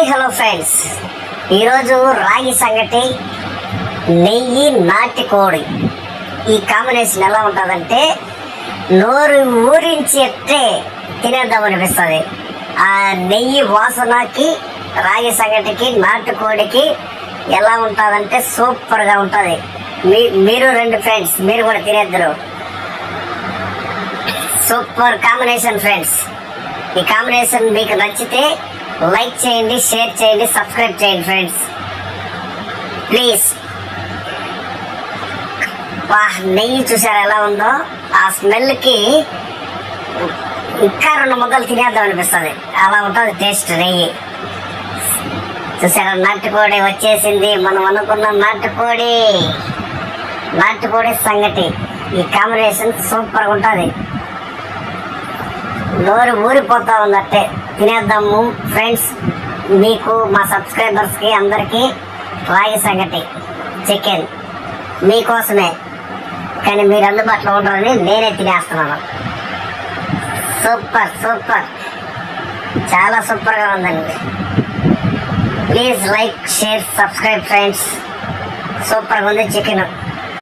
Hi hello friends. ఈరోజు రాగి సంగటి నెయ్యి నాటి కోడి. ఈ కాంబినేషన్ ఎలా ఉంటుందంటే నోరు ఊరించి ఎట్టే తినేద్దాం అనిపిస్తుంది. ఆ నెయ్యి వాసనకి రాగి సంగటికి నాటుకోడికి ఎలా ఉంటుందంటే సూపర్గా ఉంటుంది. మీ మీరు రెండు ఫ్రెండ్స్ మీరు కూడా తినేద్దరు. Super combination friends. ఈ కాంబినేషన్ మీకు నచ్చితే లైక్ చేయండి షేర్ చేయండి సబ్స్క్రైబ్ చేయండి ఫ్రెండ్స్. ప్లీజ్. వాహ్ నెయ్యి చూసారా ఎలా ఉందో? ఆ స్మెల్కి ఇంకా రెండు ముద్దలు తినేద్దాం అనిపిస్తుంది. అలా ఉంటుంది టేస్ట్ నెయ్యి. చూసారా నాటుకోడి వచ్చేసింది. మనం అనుకున్న నాటుకోడి. నాటుకోడి సంగటి. ఈ కాంబినేషన్ సూపర్గా ఉంటుంది. నోరు ఊరిపోతా ఉందట్టే. తినేద్దాము. ఫ్రెండ్స్ మీకు మా సబ్స్క్రైబర్స్కి అందరికీ రాగి సంగటి చికెన్ మీకోసమే. కానీ మీరు అందుబాటులో ఉంటారని నేనే తినేస్తున్నాను. సూపర్ సూపర్ చాలా సూపర్గా ఉందండి. Please like share subscribe friends సూపర్గా ఉంది చికెన్